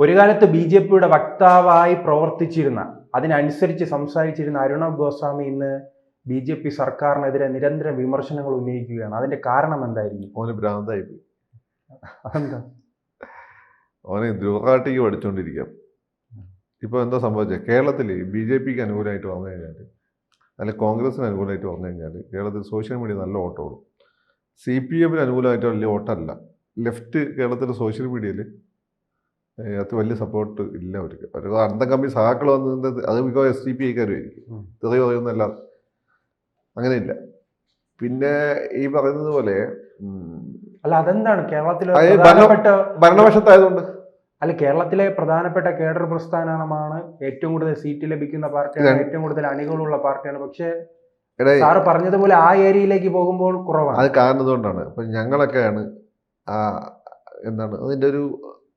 ഒരു കാലത്ത് B J പിയുടെ വക്താവായി പ്രവർത്തിച്ചിരുന്ന അതിനനുസരിച്ച് സംസാരിച്ചിരുന്ന അരുണബ് ഗോസ്വാമി ഇന്ന് ബി ജെ പി സർക്കാരിനെതിരെ നിരന്തരം വിമർശനങ്ങൾ ഉന്നയിക്കുകയാണ്. അതിന്റെ കാരണം എന്തായിരിക്കും? ഓന് ഭ്രാന്തായി പോയി അതെന്താ? ഓനെ പഠിച്ചുകൊണ്ടിരിക്കാം ഇപ്പോൾ എന്താ സംഭവിച്ചത് കേരളത്തിൽ ബി ജെ പിക്ക് അനുകൂലമായിട്ട് വന്നു കഴിഞ്ഞാൽ അല്ലെ കോൺഗ്രസിന് അനുകൂലമായിട്ട് വന്നു കഴിഞ്ഞാൽ കേരളത്തിൽ സോഷ്യൽ മീഡിയ നല്ല ഓട്ടം ഓടും. സി പി എമ്മിന് അനുകൂലമായിട്ട് വലിയ ഓട്ടമല്ല. ലെഫ്റ്റ് കേരളത്തിലെ സോഷ്യൽ മീഡിയയിൽ അത് വലിയ സപ്പോർട്ട് ഇല്ല അവർക്ക്. അവർക്ക് അന്തം കമ്പി സഹാക്കൾ വന്നത് അത് മിക്കവാറും എസ് ഡി പി ഐക്കാരുമായിരിക്കും ഉം. തെറി പറയുന്നല്ല അങ്ങനെയില്ല. പിന്നെ ഈ പറയുന്നത് പോലെ അല്ല അതെന്താണ്? കേരളത്തിലെ ഭരണപക്ഷത്തായതുകൊണ്ട് അല്ല കേരളത്തിലെ പ്രധാനപ്പെട്ട കേഡർ പ്രസ്ഥാനമാണ് ഏറ്റവും കൂടുതൽ സീറ്റ് ലഭിക്കുന്ന പാർട്ടിയാണ്. ഏറ്റവും കൂടുതൽ അണികളുള്ള പാർട്ടിയാണ്. പക്ഷേ സാറ് പറഞ്ഞതുപോലെ ആ ഏരിയയിലേക്ക് പോകുമ്പോൾ കുറവാണ്. അത് കാരണം കൊണ്ടാണ് അപ്പം ഞങ്ങളൊക്കെയാണ് ആ എന്താണ് അതിന്റെ ഒരു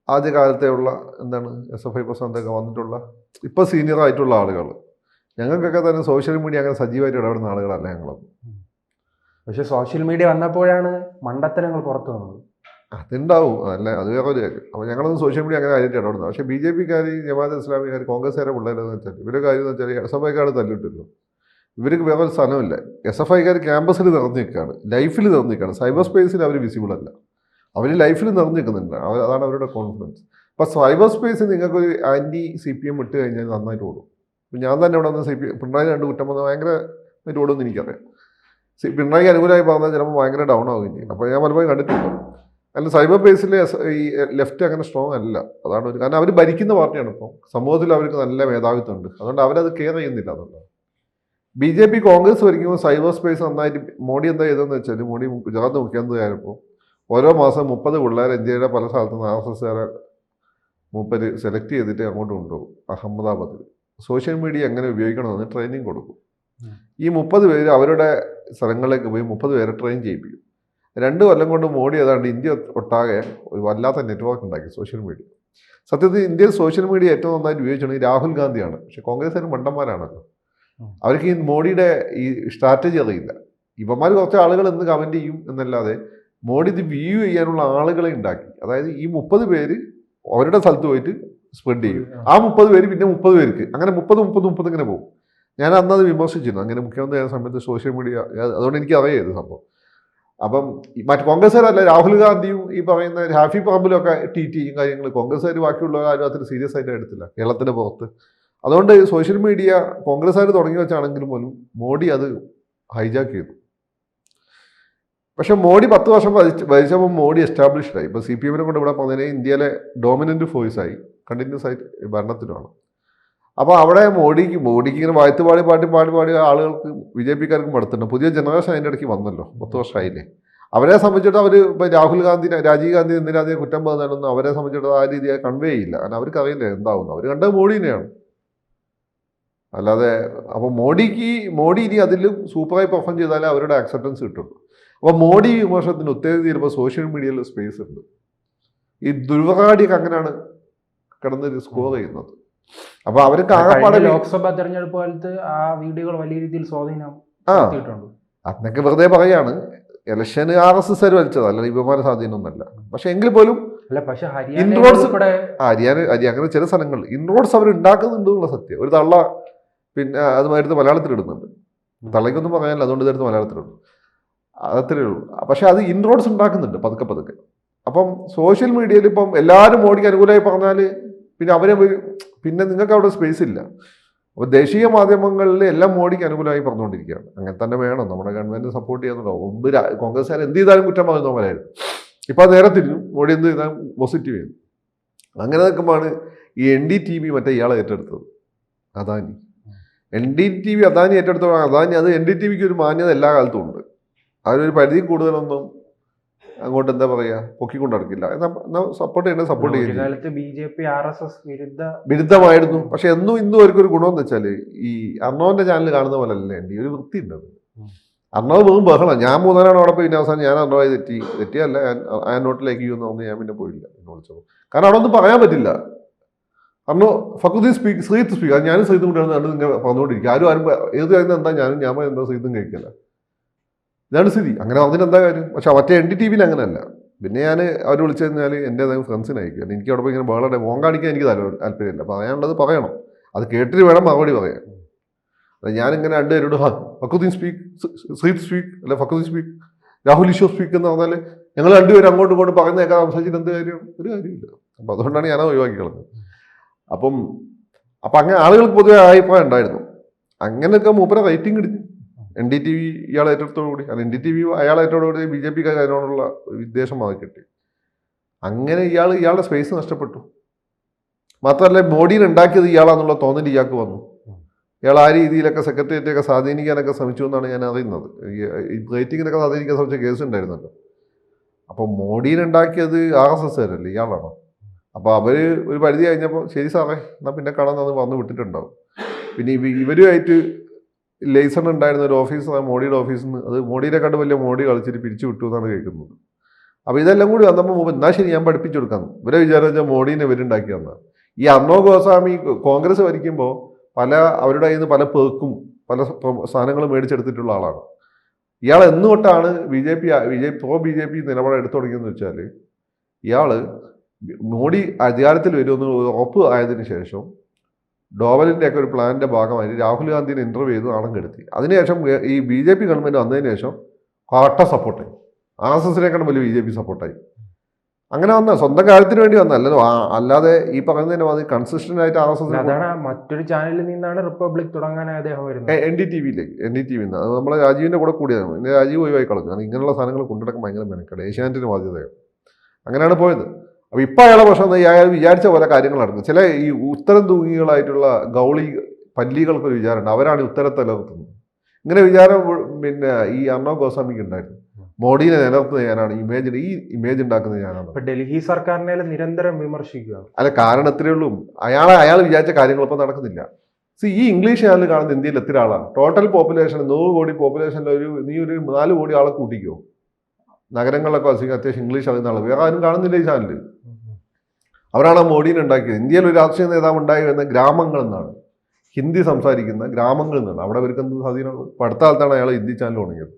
ആദ്യ കാലത്തെയുള്ള എന്താണ് എസ് എഫ് ഐ പ്രസ്ഥാനത്തൊക്കെ വന്നിട്ടുള്ള ഇപ്പോൾ സീനിയർ ആയിട്ടുള്ള ആളുകൾ ഞങ്ങൾക്കൊക്കെ തന്നെ സോഷ്യൽ മീഡിയ അങ്ങനെ സജീവമായിട്ട് ഇടപെടുന്ന ആളുകളല്ല ഞങ്ങളൊന്നും പക്ഷെ സോഷ്യൽ മീഡിയ വന്നപ്പോഴാണ് മണ്ടത്തരങ്ങൾ പുറത്തു വന്നത്. അതുണ്ടാവും. അല്ല അത് വേറെ ഒരു കാര്യം. അപ്പോൾ ഞങ്ങളൊന്നും സോഷ്യൽ മീഡിയ അങ്ങനെ ആയിട്ട് ഇടപെടുന്നത് പക്ഷേ ബി ജെ പിക്കാർ ജമാഅത്ത് ഇസ്ലാമിക്കാർ കോൺഗ്രസ്സുകാരെ പിള്ളേരെന്ന് വെച്ചാൽ ഇവരുടെ കാര്യം എന്ന് വെച്ചാൽ എസ് എഫ് ഐക്കാർ തല്ലിട്ടില്ലോ ഇവർക്ക് വേറെ ഒരു സ്ഥലമില്ല. എസ് എഫ് ഐക്കാർ ക്യാമ്പസിൽ നിറഞ്ഞു നിൽക്കുകയാണ് ലൈഫിൽ നിറഞ്ഞു നിൽക്കുകയാണ് സൈബർ സ്പേസിൽ അവർ വിസിബിൾ അല്ല. അവർ ലൈഫിൽ നിറഞ്ഞിരിക്കുന്നുണ്ട്. അതാണ് അവരുടെ കോൺഫിഡൻസ് അപ്പോൾ സൈബർ സ്പേസിൽ നിങ്ങൾക്കൊരു ആന്റി സി പി എം ഇട്ട് കഴിഞ്ഞാൽ നന്നായിട്ട് ഓടും. ഇപ്പം ഞാൻ തന്നെ ഇവിടെ വന്ന് സി പി പിണറായി രണ്ട് കുറ്റം വന്നാൽ ഭയങ്കര ഓടുമെന്ന് എനിക്കറിയാം. സി പിണറായിക്ക് അനുകൂലമായി പറഞ്ഞാൽ ചിലപ്പോൾ ഭയങ്കര ഡൗൺ ആവുകയും ചെയ്യും. അപ്പോൾ ഞാൻ പലപ്പോഴും കണ്ടിട്ടുണ്ട്. അല്ല സൈബർ ബേസിൽ ഈ ലെഫ്റ്റ് അങ്ങനെ സ്ട്രോങ് അല്ല. അതാണ് ഒരു കാരണം. അവർ ഭരിക്കുന്ന പാർട്ടിയാണ് ഇപ്പോൾ സമൂഹത്തിൽ അവർക്ക് നല്ല മേധാവിത്വം ഉണ്ട് അതുകൊണ്ട് അവരത് കെയർ ചെയ്യുന്നില്ല അതുകൊണ്ട്. ബി ജെ പി കോൺഗ്രസ് ഭരിക്കുമ്പോൾ സൈബർ സ്പേസ് നന്നായിട്ട് മോഡി എന്താ ചെയ്തതെന്ന് വെച്ചാൽ മോഡി ഗുജറാത്ത് മുഖ്യമന്ത്രി ആയപ്പോൾ ഓരോ മാസം മുപ്പത് പിള്ളേർ ഇന്ത്യയുടെ പല സ്ഥലത്തു നിന്ന് ആർ എസ് എസ്കാരെ മൂപ്പര് സെലക്ട് ചെയ്തിട്ട് അങ്ങോട്ട് കൊണ്ടുപോകും അഹമ്മദാബാദിൽ സോഷ്യൽ മീഡിയ എങ്ങനെ ഉപയോഗിക്കണമെന്ന് ട്രെയിനിങ് കൊടുക്കും. ഈ മുപ്പത് പേര് അവരുടെ സ്ഥലങ്ങളിലേക്ക് പോയി മുപ്പത് പേരെ ട്രെയിൻ ചെയ്യിപ്പിക്കും. രണ്ട് കൊല്ലം കൊണ്ട് മോഡി ഏതാണ്ട് ഇന്ത്യ ഒട്ടാകെ ഒരു വല്ലാത്ത നെറ്റ്വർക്ക് ഉണ്ടാക്കി സോഷ്യൽ മീഡിയ. സത്യത്തിൽ ഇന്ത്യയിൽ സോഷ്യൽ മീഡിയ ഏറ്റവും നന്നായിട്ട് ഉപയോഗിച്ചിട്ടുണ്ടെങ്കിൽ രാഹുൽ ഗാന്ധിയാണ്. പക്ഷെ കോൺഗ്രസ്സിന് മണ്ടന്മാരാണല്ലോ. അവർക്ക് ഈ മോഡിയുടെ ഈ സ്ട്രാറ്റജി അറിയില്ല. ഇവന്മാർ കുറച്ച് ആളുകൾ ഇന്ന് കമന്റ് ചെയ്യും എന്നല്ലാതെ മോഡി ഇത് വ്യൂ ചെയ്യാനുള്ള ആളുകളെ ഉണ്ടാക്കി. അതായത് ഈ മുപ്പത് പേര് അവരുടെ സ്ഥലത്ത് പോയിട്ട് സ്പ്രെഡ് ചെയ്യും. ആ മുപ്പത് പേര് പിന്നെ മുപ്പത് പേർക്ക്. അങ്ങനെ മുപ്പത് മുപ്പത് മുപ്പത് ഇങ്ങനെ പോകും. ഞാൻ അന്ന് അത് വിമർശിച്ചിരുന്നു. അങ്ങനെ മുഖ്യമന്ത്രി ആയ സമയത്ത് സോഷ്യൽ മീഡിയ അതുകൊണ്ട് എനിക്ക് അറിയാം സംഭവം. അപ്പം മറ്റു കോൺഗ്രസ്സുകാരല്ല രാഹുൽ ഗാന്ധിയും ഈ പറയുന്ന ഹാഫി പറമ്പിലും ഒക്കെ ട്വീറ്റ് ചെയ്യും കാര്യങ്ങൾ കോൺഗ്രസ്സുകാർ ബാക്കിയുള്ള ആരും അത്ര സീരിയസ് ആയിട്ട് എടുത്തില്ല കേരളത്തിന്റെ പുറത്ത്. അതുകൊണ്ട് സോഷ്യൽ മീഡിയ കോൺഗ്രസ്സുകാർ തുടങ്ങി വെച്ചാണെങ്കിലും പോലും മോഡി അത് ഹൈജാക്ക് ചെയ്തു. പക്ഷെ മോഡി പത്ത് വർഷം വരിച്ചപ്പോൾ മോഡി എസ്റ്റാബ്ലിഷ്ഡ് ആയി. ഇപ്പോൾ സി പി എമ്മിനെ കൊണ്ട് ഇവിടെ പറഞ്ഞാൽ ഇന്ത്യയിലെ ഡോമിനന്റ് ഫോഴ്സ് ആയി. കണ്ടിന്യൂസ് ആയിട്ട് ഭരണത്തിലാണ്. അപ്പോൾ അവിടെ മോഡിക്ക് മോഡിക്ക് ഇങ്ങനെ വാഴ്ത്ത് പാടി പാട്ടി പാടി പാടി ആളുകൾക്ക് ബി ജെ പിക്കാർക്ക് മടുത്തുണ്ട്. പുതിയ ജനറേഷൻ അതിന്റെ ഇടയ്ക്ക് വന്നല്ലോ. പത്ത് വർഷമായില്ലേ. അവരെ സംബന്ധിച്ചിട്ട് അവർ ഇപ്പോൾ രാഹുൽ ഗാന്ധി രാജീവ് ഗാന്ധി എന്തിനാ അധികം കുറ്റം പറഞ്ഞാലൊന്നും അവരെ സംബന്ധിച്ചിട്ട് ആ രീതിയിൽ കൺവേ ചെയ്യില്ല. കാരണം അവർക്ക് അറിയില്ല എന്താവുന്നു. അവർ കണ്ടത് മോഡിനെയാണ് അല്ലാതെ അപ്പോൾ മോഡിക്ക് മോഡി ഇനി അതിലും സൂപ്പറായി പെർഫോം ചെയ്താലേ അവരുടെ ആക്സെപ്റ്റൻസ് കിട്ടുള്ളൂ. അപ്പോൾ മോഡി വിമർശനത്തിന് ഉത്തേജനം ചെയ്യുമ്പോൾ സോഷ്യൽ മീഡിയയിൽ സ്പേസ് ഉണ്ട്. ഈ ദുർവകാടിയൊക്കെ അങ്ങനെയാണ് കിടന്ന് സ്കോർ ചെയ്യുന്നത്. അപ്പൊ അവർക്ക് ആകപ്പാടെ ലോക്സഭാ തെരഞ്ഞെടുപ്പ് കാലത്ത് ആ വീഡിയോകൾ വലിയ രീതിയിൽ സ്വാധീനം ആ. അന്നൊക്കെ വെറുതെ പറയാണ്. ഇലക്ഷന് ആർ എസ് എസ് വലിച്ചത്. അല്ല വിമാന സ്വാധീനമൊന്നുമല്ല. പക്ഷെ എങ്കിൽ പോലും അല്ല പക്ഷെ ഇൻറോഡ്സ് ഹരിയാന ഹരിയാന ഹരി അങ്ങനെ ചില സ്ഥലങ്ങളിൽ ഇൻറോഡ്സ് അവർ ഉണ്ടാക്കുന്നുണ്ട് എന്നുള്ള സത്യം. ഒരു തള്ള പിന്നെ അതുമായിട്ട് മലയാളത്തിൽ ഇടുന്നുണ്ട്. തള്ളയ്ക്കൊന്നും പറയാനില്ല. അതുകൊണ്ട് ഇതെടുത്ത് മലയാളത്തിലിടും അതത്രേ ഉള്ളൂ. പക്ഷെ അത് ഇൻറോഡ്സ് ഉണ്ടാക്കുന്നുണ്ട് പതുക്കെ പതുക്കെ. അപ്പം സോഷ്യൽ മീഡിയയിൽ ഇപ്പം എല്ലാവരും മോഡിക്ക് അനുകൂലമായി പറഞ്ഞാൽ പിന്നെ അവരെ പിന്നെ നിങ്ങൾക്ക് അവിടെ സ്പേസ് ഇല്ല. അപ്പോൾ ദേശീയ മാധ്യമങ്ങളിൽ എല്ലാം മോഡിക്ക് അനുകൂലമായി പറഞ്ഞുകൊണ്ടിരിക്കുകയാണ്. അങ്ങനെ തന്നെ വേണം. നമ്മുടെ ഗവൺമെന്റ് സപ്പോർട്ട് ചെയ്യുന്നുണ്ടോ? മുമ്പ് കോൺഗ്രസ്സുകാർ എന്ത് ചെയ്താലും കുറ്റം പറയുന്നവരായിരുന്നു ഇപ്പോൾ അത് നേരെ തിരിഞ്ഞു. മോഡി എന്ത് ചെയ്താലും പോസിറ്റീവ് ചെയ്തു അങ്ങനെ നിൽക്കുമ്പോഴാണ് ഈ എൻ ഡി ടി വി മറ്റേ ഇയാളെ ഏറ്റെടുത്തത്. Adani. N D T V Adani ഏറ്റെടുത്തപ്പോൾ Adani അത് എൻ ഡി ടി വിക്ക് ഒരു മാന്യത എല്ലാ കാലത്തും ഉണ്ട്. അതിനൊരു പരിധി കൂടുതലൊന്നും അങ്ങോട്ട് എന്താ പറയാ പൊക്കിക്കൊണ്ട് നടക്കില്ല. സപ്പോർട്ട് ചെയ്യേണ്ടത് സപ്പോർട്ട് ചെയ്യുന്നു B J P R S S വിരുദ്ധ വിരുദ്ധമായിരുന്നു. പക്ഷെ എന്നും ഇന്നും അവർക്കൊരു ഗുണമെന്ന് വെച്ചാൽ ഈ അർണവന്റെ ചാനൽ കാണുന്ന പോലെ അല്ല എന്റെ ഒരു വൃത്തി ഉണ്ട്. അർണവ് വെറും ബഹളം ഞാൻ മൂന്നാലാണ് അവിടെ പോയി അവസാനം ഞാൻ അർണവായി തെറ്റി. തെറ്റിയല്ല ഞാൻ ആ നോട്ടിലേക്ക് ചെയ്യുമെന്ന് പറഞ്ഞ് ഞാൻ പിന്നെ പോയില്ല എന്നെ വിളിച്ചത് കാരണം അവിടെ ഒന്നും പറയാൻ പറ്റില്ല. അന്ന് ഫക്കുദ്ദീൻ സ്പീക്ക് ശ്രീത്ത് സ്പീക്ക് ഞാനും ശ്രീത്തും കൂടെ കണ്ട് നിങ്ങൾ പറഞ്ഞുകൊണ്ടിരിക്കുക. ആരും ആരും ഏത് കാര്യം എന്താ ഞാനും ഞാൻ എന്താ ശ്രീത്തും കഴിക്കില്ല ഇതാണ് സ്ഥിതി. അങ്ങനെ പറഞ്ഞിട്ട് എന്താ കാര്യം? പക്ഷെ മറ്റേ എൻ ഡി ടി വിയിൽ അങ്ങനെയല്ല. പിന്നെ ഞാൻ അവർ വിളിച്ചു കഴിഞ്ഞാൽ എന്റെ ഫ്രണ്ട്സിനെ അയക്കും. എനിക്ക് അവിടെ പോയി ഇങ്ങനെ ബഹളം മോൻ കാണിക്കാൻ എനിക്ക് താല്പര്യം താല്പര്യമില്ല. പറയാനുള്ളത് പറയണം. അത് കേട്ടിട്ട് വേണം മറുപടി പറയാൻ. ഞാനിങ്ങനെ രണ്ടുപേരോട് ഫക്കുദ്ദീൻ സ്പീക്ക് സീത് സ്പീക്ക് അല്ല ഫക്കുദ്ദീൻ സ്പീക്ക് രാഹുൽ ഈശോ സ്പീക്ക് എന്ന് പറഞ്ഞാൽ ഞങ്ങൾ രണ്ടുപേരും അങ്ങോട്ടും ഇങ്ങോട്ടും പറയുന്ന പറയുന്നതൊക്കെ സംസാരിച്ചിട്ട് എന്ത് കാര്യം? ഒരു കാര്യമില്ല അപ്പം അതുകൊണ്ടാണ് ഞാൻ ഒഴിവാക്കി കളഞ്ഞത്. അപ്പം അപ്പം അങ്ങനെ ആളുകൾക്ക് പൊതുവെ അഭിപ്രായം ഉണ്ടായിരുന്നു. അങ്ങനെയൊക്കെ മൂപ്പരെ rating N D T V ഇയാൾ ഏറ്റെടുത്തോടുകൂടി അല്ല എൻ ഡി ടി വി അയാൾ ഏറ്റോടുകൂടി ബി ജെ പി അതിനോടുള്ള വിദ്വേഷം അത് കിട്ടി അങ്ങനെ ഇയാൾ ഇയാളുടെ സ്പേസ് നഷ്ടപ്പെട്ടു. മാത്രമല്ല മോഡിനെ ഉണ്ടാക്കിയത് ഇയാളാന്നുള്ള തോന്നൽ ഇയാൾക്ക് വന്നു. ഇയാൾ ആ രീതിയിലൊക്കെ സെക്രട്ടേറിയറ്റ് ഒക്കെ സ്വാധീനിക്കാനൊക്കെ ശ്രമിച്ചു എന്നാണ് ഞാൻ അറിയുന്നത്. ഈ റേറ്റിങ്ങിനൊക്കെ സ്വാധീനിക്കാൻ ശ്രമിച്ച കേസ് ഉണ്ടായിരുന്നല്ലോ. അപ്പോൾ മോഡിയിൽ ഉണ്ടാക്കിയത് ആർ എസ് എസ് ആരല്ലേ? ഇയാളാണോ? അപ്പോൾ അവർ ഒരു പരിധി കഴിഞ്ഞപ്പോൾ ശരി സാറേ എന്നാൽ പിന്നെ അത് വന്ന് വിട്ടിട്ടുണ്ടാവും. പിന്നെ ഇവ ഇവരുമായിട്ട് ലൈസൺ ഉണ്ടായിരുന്ന ഒരു ഓഫീസ് മോഡിയുടെ ഓഫീസിൽ നിന്ന് അത് മോഡിനെ കണ്ട് വലിയ മോഡി കളിച്ചിട്ട് പിരിച്ചു വിട്ടു എന്നാണ് കേൾക്കുന്നത്. അപ്പോൾ ഇതെല്ലാം കൂടി വന്നപ്പോൾ മുമ്പ് എന്നാൽ ശരി ഞാൻ പഠിപ്പിച്ചു കൊടുക്കാം. ഇവരെ വിചാരം വെച്ചാൽ മോഡീനെ ഇവരുണ്ടാക്കി ഈ അർണോ ഗോസ്വാമി കോൺഗ്രസ് ഭരിക്കുമ്പോൾ പല അവരുടെ കയ്യിൽ നിന്ന് പല പേർക്കും പല സാധനങ്ങളും മേടിച്ചെടുത്തിട്ടുള്ള ആളാണ്. ഇയാൾ എന്തുകൊണ്ടാണ് B J P B J pro B J P നിലപാട് എടുത്തു തുടങ്ങിയെന്ന് വെച്ചാൽ ഇയാൾ മോഡി അധികാരത്തിൽ വരുമെന്ന് ഉറപ്പ് ആയതിനു ശേഷം ഡോവലിന്റെ ഒക്കെ ഒരു പ്ലാനിന്റെ ഭാഗമായിട്ട് രാഹുൽ ഗാന്ധിനെ ഇന്റർവ്യൂ ചെയ്ത് നാണം കെടുത്തി. അതിനുശേഷം ഈ ബി ജെ പി ഗവൺമെന്റ് വന്നതിന് ശേഷം കട്ട സപ്പോർട്ടായി ആർ എസ് എസിനേക്കാളും വലിയ ബി ജെ പി സപ്പോർട്ടായി അങ്ങനെ വന്ന സ്വന്തം കാര്യത്തിന് വേണ്ടി വന്ന ആ- അല്ലാതെ ഈ പറയുന്നതിന് മതി കൺസിസ്റ്റന്റ് ആയിട്ട് ആർ എസ് എസ് മറ്റൊരു ചാനലിൽ നിന്നാണ് റിപ്പബ്ലിക് തുടങ്ങാൻ അദ്ദേഹം വരുന്നത്. എൻ ഡി ടി വിയിലേക്ക് എൻ ഡി ടി വിന്ന് അത് നമ്മളെ രാജീവിന്റെ കൂടെ കൂടിയതാണ്. പിന്നെ രാജീവ് ഒഴിവായി കളഞ്ഞു. കാരണം ഇങ്ങനെയുള്ള സാധനങ്ങൾ കൊണ്ടുനടക്കാൻ ഭയങ്കര മെനക്കെട്. ഏഷ്യാനെറ്റിന് ബാധ്യതയാണ് അങ്ങനെയാണ് പോയത്. അപ്പോൾ ഇപ്പം അയാളെ പ്രശ്നം അയാൾ വിചാരിച്ച പോലെ കാര്യങ്ങൾ നടന്നു. ചില ഈ ഉത്തരം തൂങ്ങികളായിട്ടുള്ള ഗൗളി പല്ലികൾക്കൊരു വിചാരമുണ്ട്. അവരാണ് ഈ ഉത്തരത്തെ നിലനിർത്തുന്നത്. ഇങ്ങനെ വിചാരം പിന്നെ ഈ അർണവ് ഗോസ്വാമിക്ക് ഉണ്ടായിരുന്നു. മോഡിനെ നിലനിർത്തുന്നത് ഞാനാണ്. ഇമേജ് ഈ ഇമേജ് ഉണ്ടാക്കുന്നത് ഞാനാണ്. ഡൽഹി സർക്കാരിനെ നിരന്തരം വിമർശിക്കുക. അല്ല കാരണം എത്രയേ ഉള്ളൂ. അയാളെ അയാൾ വിചാരിച്ച കാര്യങ്ങളൊപ്പം നടക്കുന്നില്ല. സി ഈ ഇംഗ്ലീഷ് ചാനൽ കാണുന്ന ഇന്ത്യയിൽ എത്ര ആളാണ്? ടോട്ടൽ പോപ്പുലേഷൻ നൂറ് കോടി പോപ്പുലേഷനിൽ ഒരു നീ ഒരു നാല് കോടി ആളെ കൂട്ടിക്കോ. നഗരങ്ങളിലൊക്കെ വസിക്കുന്ന അത്യാവശ്യം ഇംഗ്ലീഷ് അറിയുന്ന ആളുകൾ വേറെ ആരും കാണുന്നില്ല ഈ ചാനൽ അവരാണ് ആ മോഡീനെ ഉണ്ടാക്കിയത്. ഇന്ത്യയിൽ ഒരു രാഷ്ട്രീയ നേതാവ് ഉണ്ടായി വരുന്ന ഗ്രാമങ്ങളിൽ നിന്നാണ് ഹിന്ദി സംസാരിക്കുന്ന ഗ്രാമങ്ങളിൽ നിന്നാണ്. അവിടെ അവർക്ക് എന്ത് സ്വാധീനമുള്ളത് ഇപ്പം അടുത്ത കാലത്താണ് അയാൾ ഹിന്ദി ചാനൽ തുടങ്ങിയത്.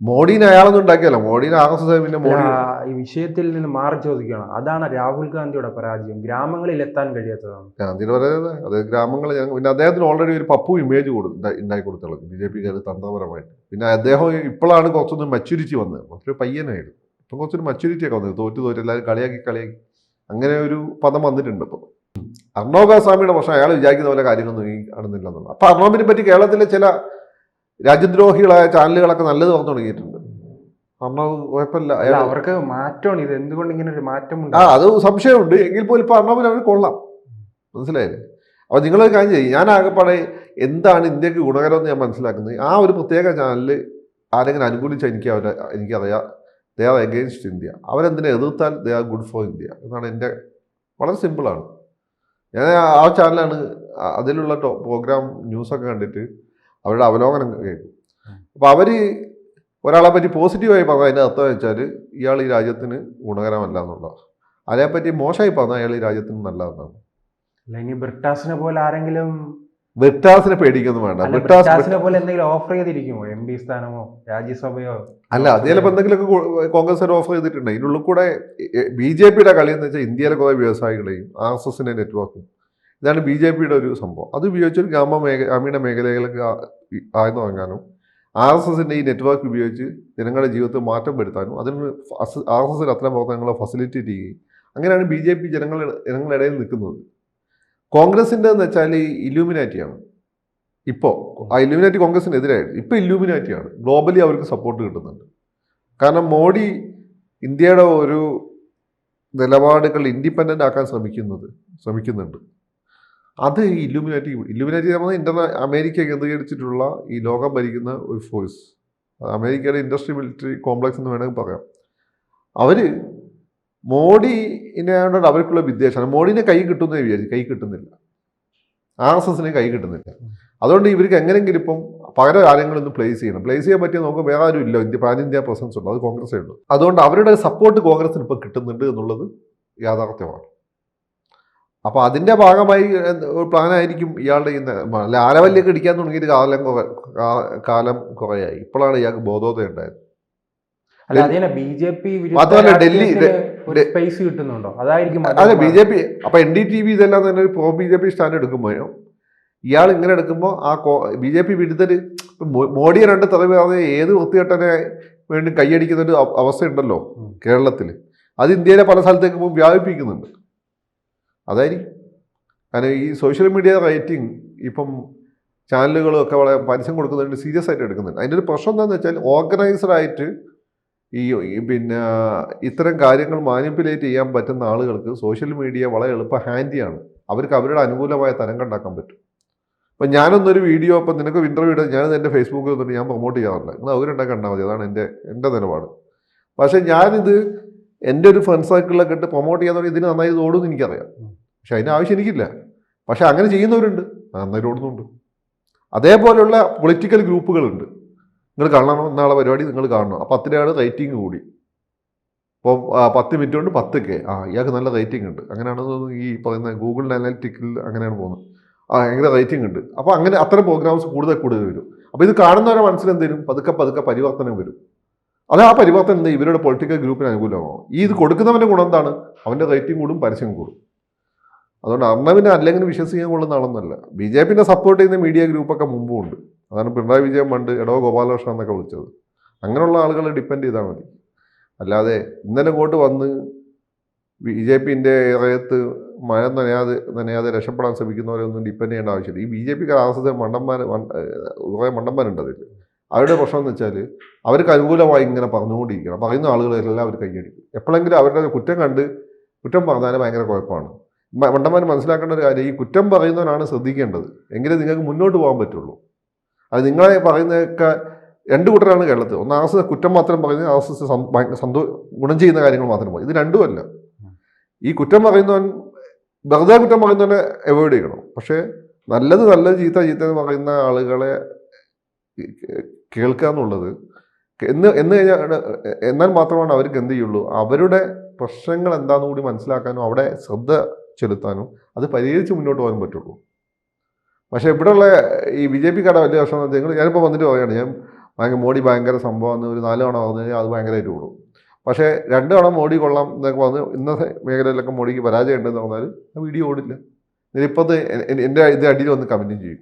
മോഡീനെ അയാളൊന്നും ഉണ്ടാക്കിയല്ല മോഡീനെ എസ് പിന്നെ മോഡി ഈ വിഷയത്തിൽ നിന്ന് മാറി ചോദിക്കുകയാണ്. അതാണ് രാഹുൽ ഗാന്ധിയുടെ പരാജയം. ഗ്രാമങ്ങളിൽ എത്താൻ കഴിയാത്തതാണ്. ഗാന്ധിയുടെ പറയുന്നത് അത് ഗ്രാമങ്ങൾ പിന്നെ അദ്ദേഹത്തിന് ഓൾറെഡി ഒരു പപ്പു ഇമേജ് കൊടു ഉണ്ടായി കൊടുത്തുള്ളത്. B J പിക്കാർ തന്ത്രപരമായിട്ട്. പിന്നെ അദ്ദേഹം ഇപ്പോഴാണ് കുറച്ചൊന്ന് മെച്ചൂരിറ്റി വന്നത്. കുറച്ചൊരു പയ്യനായിരുന്നു. ഇപ്പം കുറച്ചൊരു മച്ചുരിറ്റി ഒക്കെ വന്നത് തോറ്റ് തോറ്റ്. എല്ലാവരും കളിയാക്കി കളിയാക്കി. അങ്ങനെ ഒരു പദം വന്നിട്ടുണ്ട് ഇപ്പോൾ അർണവ് ഗോസ്വാമിയുടെ പ്രശ്നം അയാൾ വിചാരിക്കുന്ന പോലെ കാര്യങ്ങളൊന്നും ഈ കാണുന്നില്ല എന്നുള്ളത് അപ്പം അർണോബിനെ പറ്റി കേരളത്തിലെ ചില രാജ്യദ്രോഹികളായ ചാനലുകളൊക്കെ നല്ലത് പറഞ്ഞു തുടങ്ങിയിട്ടുണ്ട്. അർണവ് കുഴപ്പമില്ല. അവർക്ക് മാറ്റമാണ്. ഇത് എന്തുകൊണ്ട് ഇങ്ങനെ ഒരു മാറ്റം ആ അത് സംശയമുണ്ട്. എങ്കിൽ പോലും ഇപ്പൊ അർണവിന് അവർ കൊള്ളാം. മനസ്സിലായില്ലേ? അപ്പൊ നിങ്ങളൊരു കാര്യം ചെയ്യും. ഞാൻ ആകെപ്പാടെ എന്താണ് ഇന്ത്യയ്ക്ക് ഗുണകരമെന്ന് ഞാൻ മനസ്സിലാക്കുന്നത്? ആ ഒരു പ്രത്യേക ചാനലിൽ ആരെങ്കിലും അനുകൂലിച്ച എനിക്ക് അവരെ എനിക്കറിയാം ദേ ആർ അഗെയിൻസ്റ്റ് ഇന്ത്യ അവരെന്തിനെ എതിർത്താൽ they are good for India എന്നാണ് എന്റെ വളരെ സിമ്പിളാണ് ഞാൻ ആ ചാനലാണ് അതിലുള്ള അതിലുള്ള പ്രോഗ്രാം ന്യൂസൊക്കെ കണ്ടിട്ട് അവരുടെ അവലോകനം കേൾക്കും അപ്പോൾ അവർ ഒരാളെ പറ്റി പോസിറ്റീവായി പറഞ്ഞാൽ അതിന്റെ അർത്ഥം വെച്ചാൽ ഇയാൾ ഈ രാജ്യത്തിന് ഗുണകരമല്ല എന്നുള്ളതാണ്. അതേപ്പറ്റി മോശമായി പറഞ്ഞാൽ അയാൾ ഈ രാജ്യത്തിന് നല്ലതെന്നാണ് അല്ല ഇനി ബ്രിട്ടാസിനെ പോലെ ആരെങ്കിലും ബ്രിട്ടാസിനെ പേടിക്കൊന്നും വേണ്ട. ബ്രിട്ടാസിനെ പോലെ എന്തെങ്കിലും ഓഫർ ചെയ്തിരിക്കുമോ? എം പി സ്ഥാനമോ രാജ്യസഭയോ? അല്ല അത് ചിലപ്പോൾ എന്തെങ്കിലുമൊക്കെ കോൺഗ്രസ് ഓഫർ ചെയ്തിട്ടുണ്ട്. ഇതിനുള്ളിൽ കൂടെ ബി ജെ പിയുടെ കളി എന്ന് വെച്ചാൽ ഇന്ത്യയിലെ കുറേ വ്യവസായികളെയും ആർ എസ് എസിന്റെ നെറ്റ്വർക്കും ഇതാണ് ബി ജെ പിയുടെ ഒരു സംഭവം. അത് ഉപയോഗിച്ച് ഒരു ഗ്രാമ മേഖ ഗ്രാമീണ മേഖലകളിലേക്ക് ആയിരുന്നു വാങ്ങാനും ആർ എസ് എസിന്റെ ഈ നെറ്റ്വർക്ക് ഉപയോഗിച്ച് ജനങ്ങളുടെ ജീവിതത്തിൽ മാറ്റം വരുത്താനും അതിന് ആർ എസ് എസിന് അത്തരം പ്രവർത്തനങ്ങളെ ഫെസിലിറ്റേറ്റ് ചെയ്യുകയും അങ്ങനെയാണ് ബി ജെ പി ജനങ്ങളുടെ ജനങ്ങളുടെ ഇടയിൽ നിൽക്കുന്നത്. കോൺഗ്രസിന്റെ എന്ന് വെച്ചാൽ ഇലൂമിനാറ്റിയാണ് ഇപ്പോൾ ആ ഇലൂമിനാറ്റി കോൺഗ്രസിന് എതിരായിട്ട് ഇപ്പോൾ ഇലൂമിനാറ്റിയാണ് ഗ്ലോബലി അവർക്ക് സപ്പോർട്ട് കിട്ടുന്നുണ്ട്. കാരണം മോഡി ഇന്ത്യയുടെ ഒരു നിലപാടുകൾ ഇൻഡിപെൻഡന്റ് ആക്കാൻ ശ്രമിക്കുന്നത് ശ്രമിക്കുന്നുണ്ട്. അത് ഇലൂമിനാറ്റി ഇലൂമിനാറ്റി നമ്മൾ ഇന്റർനാ അമേരിക്ക കേന്ദ്രീകരിച്ചിട്ടുള്ള ഈ ലോകം ഭരിക്കുന്ന ഒരു ഫോഴ്സ് അമേരിക്കയുടെ ഇൻഡസ്ട്രി മിലിറ്ററി കോംപ്ലക്സ് എന്ന് വേണമെങ്കിൽ പറയാം. അവർ മോഡിനെയോട് അവർക്കുള്ള വിദ്വേഷമാണ്. മോഡിനെ കൈ കിട്ടുന്നേ വിചാരിച്ചു. കൈ കിട്ടുന്നില്ല. ആർ എസ് എസിനെ കൈ കിട്ടുന്നില്ല. അതുകൊണ്ട് ഇവർക്ക് എങ്ങനെയെങ്കിലും ഇപ്പം പകരം കാര്യങ്ങളൊന്നും പ്ലേസ് ചെയ്യണം. പ്ലേസ് ചെയ്യാൻ പറ്റിയ നമുക്ക് വേറെ ആരും ഇല്ല. ഇന്ത്യ പാൻ ഇന്ത്യ പ്രസൻസ് ഉണ്ട് അത് കോൺഗ്രസേ ഉള്ളൂ. അതുകൊണ്ട് അവരുടെ സപ്പോർട്ട് കോൺഗ്രസിന് ഇപ്പോൾ കിട്ടുന്നുണ്ട് എന്നുള്ളത് യാഥാർത്ഥ്യമാണ്. അപ്പോൾ അതിന്റെ ഭാഗമായി പ്ലാനായിരിക്കും ഇയാളുടെ ഈ ന- അല്ല ആരവല്യൊക്കെ ഇടിക്കാൻ തുടങ്ങിയിട്ട് കാലം കുറെ കാലം കുറയായി. ഇപ്പോഴാണ് ഇയാൾക്ക് ബോധോദയം ഉണ്ടായത്. മാത്രമല്ല ഡൽഹി- ഒരു സ്പേസ് കിട്ടുന്നുണ്ടോ? അതായിരിക്കും അതെ ബി ജെ പി അപ്പൊ എൻ ഡി ടി വി ഇതെല്ലാം തന്നെ ഒരു pro B J P stand എടുക്കുമ്പോഴും ഇയാൾ ഇങ്ങനെ എടുക്കുമ്പോൾ ആ ബി ജെ പി വിരുദ്ധര് മോ- മോഡിയെ രണ്ട് തലവേദന ഏത് വൃത്തികെട്ടനെ വേണ്ടി കൈയടിക്കുന്ന ഒരു അവ- അവസ്ഥയുണ്ടല്ലോ കേരളത്തിൽ അത് ഇന്ത്യയിലെ പല സ്ഥലത്തേക്ക് പോകും വ്യാപിപ്പിക്കുന്നുണ്ട്. അതായിരിക്കും. കാരണം ഈ സോഷ്യൽ മീഡിയ റൈറ്റിംഗ് ഇപ്പം ചാനലുകളൊക്കെ വളരെ പരസ്യം കൊടുക്കുന്നതിന് സീരിയസ് ആയിട്ട് എടുക്കുന്നുണ്ട്. അതിന്റെ ഒരു പ്രശ്നം എന്താണെന്ന് വെച്ചാൽ ഓർഗനൈസ്ഡ് ആയിട്ട് ഈ പിന്നെ ഇത്തരം കാര്യങ്ങൾ മാനിപ്പുലേറ്റ് ചെയ്യാൻ പറ്റുന്ന ആളുകൾക്ക് സോഷ്യൽ മീഡിയ വളരെ എളുപ്പ ഹാൻഡിയാണ്. അവർക്ക് അവരുടെ അനുകൂലമായ തരം കണ്ടാക്കാൻ പറ്റും. അപ്പം ഞാനൊന്നൊരു വീഡിയോ അപ്പം നിനക്ക് ഇന്റർവ്യൂ ഇടാൻ ഞാനത് എന്റെ ഫേസ്ബുക്കിൽ വന്നിട്ട് ഞാൻ പ്രൊമോട്ട് ചെയ്യാറില്ല നിങ്ങൾ അവരുണ്ടാക്കി കണ്ടാൽ മതി. അതാണ് എന്റെ എന്റെ നിലപാട്. പക്ഷേ ഞാനിത് എന്റെ ഒരു ഫ്രണ്ട് സർക്കിളിലൊക്കെ ഇട്ട് പ്രൊമോട്ട് ചെയ്യാൻ തുടങ്ങി ഇതിന് നന്നായി ഇത് ഓടുമെന്ന് എനിക്കറിയാം. പക്ഷെ അതിന് ആവശ്യം എനിക്കില്ല. പക്ഷെ അങ്ങനെ ചെയ്യുന്നവരുണ്ട്. നന്നായി ഓടുന്നുണ്ട്. അതേപോലെയുള്ള പൊളിറ്റിക്കൽ ഗ്രൂപ്പുകളുണ്ട് നിങ്ങൾ കാണണം എന്നുള്ള പരിപാടി നിങ്ങൾ കാണണം. ആ പത്തിനാണ് റേറ്റിംഗ് കൂടി. അപ്പോൾ പത്ത് മിനിറ്റ് കൊണ്ട് പത്ത് കെ ആ ഇയാൾക്ക് നല്ല റേറ്റിംഗ് ഉണ്ട്. അങ്ങനെയാണ് ഈ പറയുന്ന ഗൂഗിൾ അനാലിറ്റിക്കിൽ അങ്ങനെയാണ് പോകുന്നത്. ആ ഭയങ്കര റേറ്റിംഗ് ഉണ്ട്. അപ്പോൾ അങ്ങനെ അത്തരം പ്രോഗ്രാംസ് കൂടുതൽ കൂടുതൽ വരും. അപ്പോൾ ഇത് കാണുന്നവരെ മനസ്സിൽ എന്തെങ്കിലും പതുക്കെ പതുക്കെ പരിവർത്തനം വരും. അത് ആ പരിവർത്തനം എന്താ ഇവരുടെ പൊളിറ്റിക്കൽ ഗ്രൂപ്പിന് അനുകൂലമാകും ഈ ഇത് കൊടുക്കുന്നവന്റെ ഗുണം എന്താണ്? അവന്റെ റേറ്റിംഗ് കൂടും പരസ്യം കൂടും. അതുകൊണ്ട് അർണവിനെ അല്ലെങ്കിൽ വിശ്വസിക്കാൻ കൊള്ളുന്ന ആളൊന്നുമല്ല. ബി ജെ പിന്നെ സപ്പോർട്ട് ചെയ്യുന്ന മീഡിയ ഗ്രൂപ്പൊക്കെ മുമ്പും ഉണ്ട് അതാണ് പിണറായി വിജയൻ പണ്ട് എടോ ഗോപാലകൃഷ്ണൻ എന്നൊക്കെ വിളിച്ചത്. അങ്ങനെയുള്ള ആളുകളെ ഡിപ്പെൻഡ് ചെയ്താൽ മതി. അല്ലാതെ ഇന്നലെ ഇങ്ങോട്ട് വന്ന് ബി ജെ പിന്റെ ഇറയത്ത് മഴ നനയാതെ നനയാതെ രക്ഷപ്പെടാൻ ശ്രമിക്കുന്നവരൊന്നും ഡിപ്പെൻഡ് ചെയ്യേണ്ട ആവശ്യമില്ല. ഈ ബി ജെ പിക്ക് ആവശ്യത്തെ മണ്ടന്മാർ കുറേ മണ്ടന്മാരുണ്ട് അതിൽ അവരുടെ പ്രശ്നം എന്ന് വെച്ചാൽ അവർക്ക് അനുകൂലമായി ഇങ്ങനെ പറഞ്ഞുകൊണ്ടിരിക്കണം പറയുന്ന ആളുകളെല്ലാം അവർ കൈയടിക്കും. എപ്പോഴെങ്കിലും അവരുടെ കുറ്റം കണ്ട് കുറ്റം പറഞ്ഞാൽ ഭയങ്കര കുഴപ്പമാണ്. മണ്ടന്മാർ മനസ്സിലാക്കേണ്ട ഒരു കാര്യം ഈ കുറ്റം പറയുന്നവനാണ് ശ്രദ്ധിക്കേണ്ടത്. എങ്കിലേ നിങ്ങൾക്ക് മുന്നോട്ട് പോകാൻ പറ്റുള്ളൂ. അത് നിങ്ങളെ പറയുന്നതൊക്കെ രണ്ട് കൂട്ടരാണ് കേരളത്തിൽ. ഒന്ന് ആസ് കുറ്റം മാത്രം പറയുന്നത് ആസ് സന്തോ ഗുണം ചെയ്യുന്ന കാര്യങ്ങൾ മാത്രം പറയും. ഇത് രണ്ടുമല്ല ഈ കുറ്റം പറയുന്നവൻ വെറുതെ കുറ്റം പറയുന്നവനെ അവോയ്ഡ് ചെയ്യണം. പക്ഷേ നല്ലത് നല്ലത് ചീത്ത ചീത്ത എന്ന് പറയുന്ന ആളുകളെ കേൾക്കുക എന്നുള്ളത് എന്ന് എന്ന് കഴിഞ്ഞാൽ എന്നാൽ മാത്രമാണ് അവർക്ക് എന്ത് ചെയ്യുള്ളൂ? അവരുടെ പ്രശ്നങ്ങൾ എന്താണെന്ന് കൂടി മനസ്സിലാക്കാനും അവിടെ ശ്രദ്ധ ചെലുത്താനും അത് പരിഹരിച്ച് മുന്നോട്ട് പോകാനും പറ്റുള്ളൂ. പക്ഷേ ഇവിടെയുള്ള ഈ ബി ജെ പിക്കാരുടെ വലിയ പ്രശ്നം നിങ്ങൾ ഞാനിപ്പോൾ വന്നിട്ട് പറയുകയാണ്. ഞാൻ ഭയങ്കര മോഡി ഭയങ്കര സംഭവം ഒരു നാല് തവണ വന്നു കഴിഞ്ഞാൽ അത് ഭയങ്കരമായിട്ട് കൂടും. പക്ഷേ രണ്ട് തവണ മോഡി കൊള്ളാം എന്നൊക്കെ വന്ന് ഇന്നത്തെ മേഖലയിലൊക്കെ മോഡിക്ക് പരാജയം ഉണ്ടെന്ന് പറഞ്ഞാൽ ആ വീഡിയോ ഓടില്ല. എ- എന്റെ ഇത് അടിയിൽ വന്ന് കമന്റും ചെയ്യും.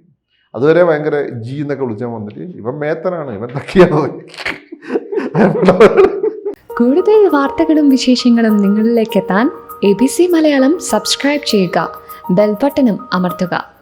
അതുവരെ ഭയങ്കര ജി എന്നൊക്കെ വിളിച്ചാൽ വന്നിട്ട് ഇവൻ മേത്തനാണ് ഇവൻ തക്കിയാണ് കൂടുതൽ വാർത്തകളും വിശേഷങ്ങളും നിങ്ങളിലേക്ക് എത്താൻ A B C Malayalam subscribe ചെയ്യുക ബെൽബട്ടനും അമർത്തുക.